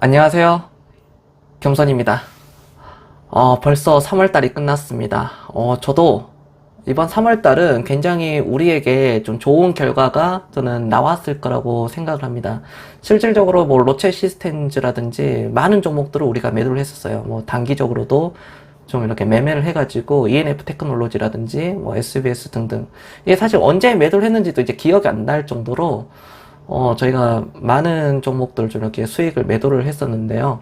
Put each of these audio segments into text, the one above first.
안녕하세요. 겸선입니다. 어, 벌써 3월달이 끝났습니다. 어, 저도 이번 3월달은 굉장히 우리에게 좀 좋은 결과가 저는 나왔을 거라고 생각을 합니다. 실질적으로 뭐 로체 시스템즈라든지 많은 종목들을 우리가 매도를 했었어요. 뭐 단기적으로도 좀 이렇게 매매를 해가지고 ENF 테크놀로지라든지 뭐 SBS 등등. 이게 사실 언제 매도를 했는지도 이제 기억이 안 날 정도로 어, 저희가 많은 종목들 좀 이렇게 수익을 매도를 했었는데요.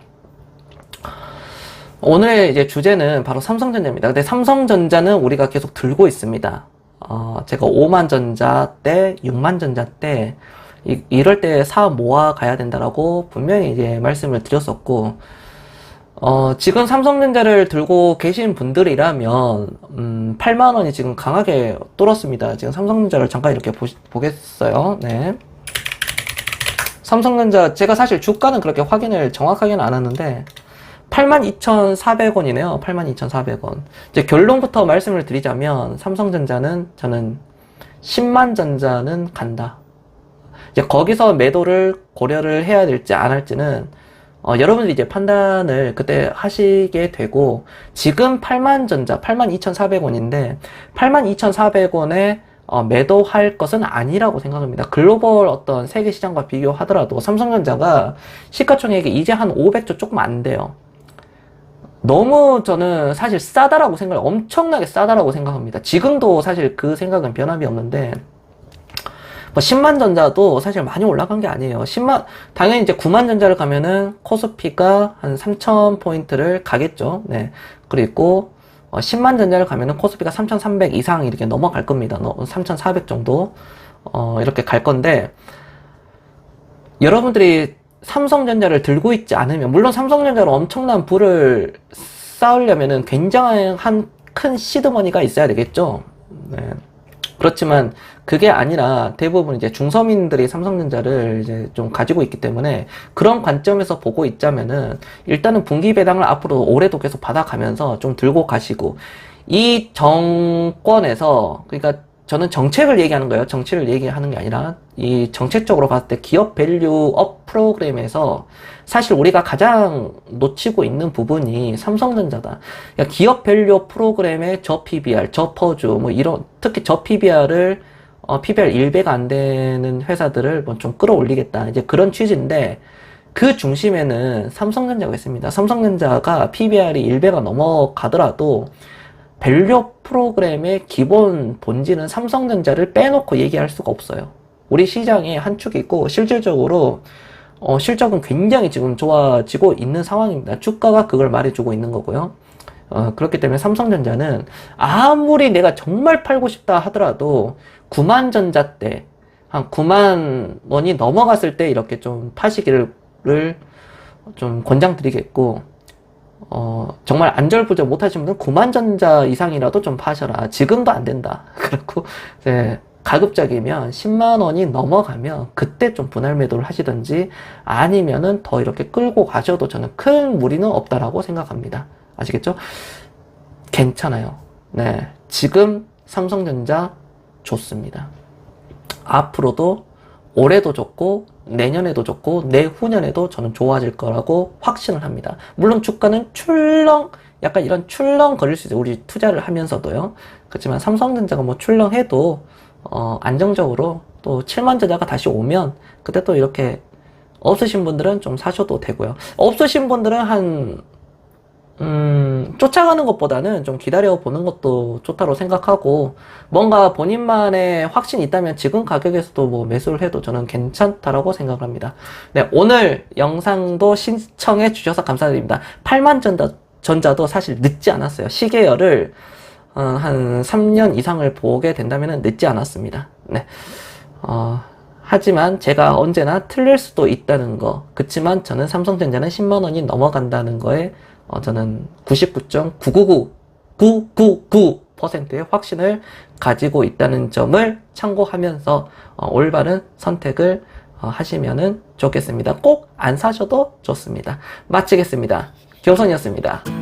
오늘의 이제 주제는 바로 삼성전자입니다. 근데 삼성전자는 우리가 계속 들고 있습니다. 어, 제가 5만 전자 때, 6만 전자 때, 이, 이럴 때 사업 모아 가야 된다라고 분명히 이제 말씀을 드렸었고, 어, 지금 삼성전자를 들고 계신 분들이라면, 음, 8만원이 지금 강하게 뚫었습니다. 지금 삼성전자를 잠깐 이렇게 보, 보겠어요. 네. 삼성전자, 제가 사실 주가는 그렇게 확인을 정확하게는 안 하는데, 82,400원이네요. 82,400원. 이제 결론부터 말씀을 드리자면, 삼성전자는 저는 10만 전자는 간다. 이제 거기서 매도를 고려를 해야 될지 안 할지는, 어, 여러분들이 이제 판단을 그때 하시게 되고, 지금 8만 전자, 82,400원인데, 82,400원에 어, 매도할 것은 아니라고 생각합니다. 글로벌 어떤 세계 시장과 비교하더라도 삼성전자가 시가총액이 이제 한 500조 조금 안 돼요. 너무 저는 사실 싸다라고 생각을 엄청나게 싸다라고 생각합니다. 지금도 사실 그 생각은 변함이 없는데 뭐 10만 전자도 사실 많이 올라간 게 아니에요. 10만 당연히 이제 9만 전자를 가면은 코스피가 한 3천 포인트를 가겠죠. 네. 그리고 어, 10만 전자를 가면은 코스피가 3,300 이상 이렇게 넘어갈 겁니다. 3,400 정도 어, 이렇게 갈 건데 여러분들이 삼성전자를 들고 있지 않으면 물론 삼성전자로 엄청난 부를 쌓으려면은 굉장한 큰 시드머니가 있어야 되겠죠. 네. 그렇지만 그게 아니라 대부분 이제 중서민들이 삼성전자를 이제 좀 가지고 있기 때문에 그런 관점에서 보고 있자면은 일단은 분기 배당을 앞으로 올해도 계속 받아가면서 좀 들고 가시고 이 정권에서 그러니까 저는 정책을 얘기하는 거예요. 정책을 얘기하는 게 아니라 이 정책적으로 봤을 때 기업 밸류업 프로그램에서 사실 우리가 가장 놓치고 있는 부분이 삼성전자다. 그러니까 기업 밸류 프로그램의 저 PBR, 저 퍼주 뭐 이런 특히 저 PBR을 어, PBR 1배가 안 되는 회사들을 뭐 좀 끌어올리겠다. 이제 그런 취지인데 그 중심에는 삼성전자가 있습니다. 삼성전자가 PBR이 1배가 넘어가더라도 밸류 프로그램의 기본 본질은 삼성전자를 빼놓고 얘기할 수가 없어요. 우리 시장의 한 축이 있고 실질적으로 어, 실적은 굉장히 지금 좋아지고 있는 상황입니다. 주가가 그걸 말해주고 있는 거고요. 어, 그렇기 때문에 삼성전자는 아무리 내가 정말 팔고 싶다 하더라도 9만 전자 때, 한 9만 원이 넘어갔을 때 이렇게 좀 파시기를 좀 권장드리겠고, 어, 정말 안절부절 못하시는 분은 9만 전자 이상이라도 좀 파셔라. 지금도 안 된다. 그렇고, 이제 가급적이면 10만 원이 넘어가면 그때 좀 분할 매도를 하시든지 아니면은 더 이렇게 끌고 가셔도 저는 큰 무리는 없다라고 생각합니다. 아시겠죠? 괜찮아요. 네. 지금 삼성전자 좋습니다. 앞으로도 올해도 좋고 내년에도 좋고 내후년에도 저는 좋아질 거라고 확신을 합니다. 물론 주가는 출렁 약간 이런 출렁 거릴 수 있어요. 우리 투자를 하면서도요. 그렇지만 삼성전자가 뭐 출렁해도 어, 안정적으로 또 7만 전자가 다시 오면 그때 또 이렇게 없으신 분들은 좀 사셔도 되고요. 없으신 분들은 한 음, 쫓아가는 것보다는 좀 기다려 보는 것도 좋다고 생각하고, 뭔가 본인만의 확신이 있다면 지금 가격에서도 뭐 매수를 해도 저는 괜찮다라고 생각을 합니다. 네, 오늘 영상도 신청해 주셔서 감사드립니다. 8만 전자, 전자도 사실 늦지 않았어요. 시계열을 어, 한 3년 이상을 보게 된다면 늦지 않았습니다. 네. 어, 하지만 제가 언제나 틀릴 수도 있다는 거. 그치만 저는 삼성전자는 10만 원이 넘어간다는 거에 어, 저는 99.99999%의 확신을 가지고 있다는 점을 참고하면서 어, 올바른 선택을 어, 하시면은 좋겠습니다. 꼭 안 사셔도 좋습니다. 마치겠습니다. 교선이었습니다.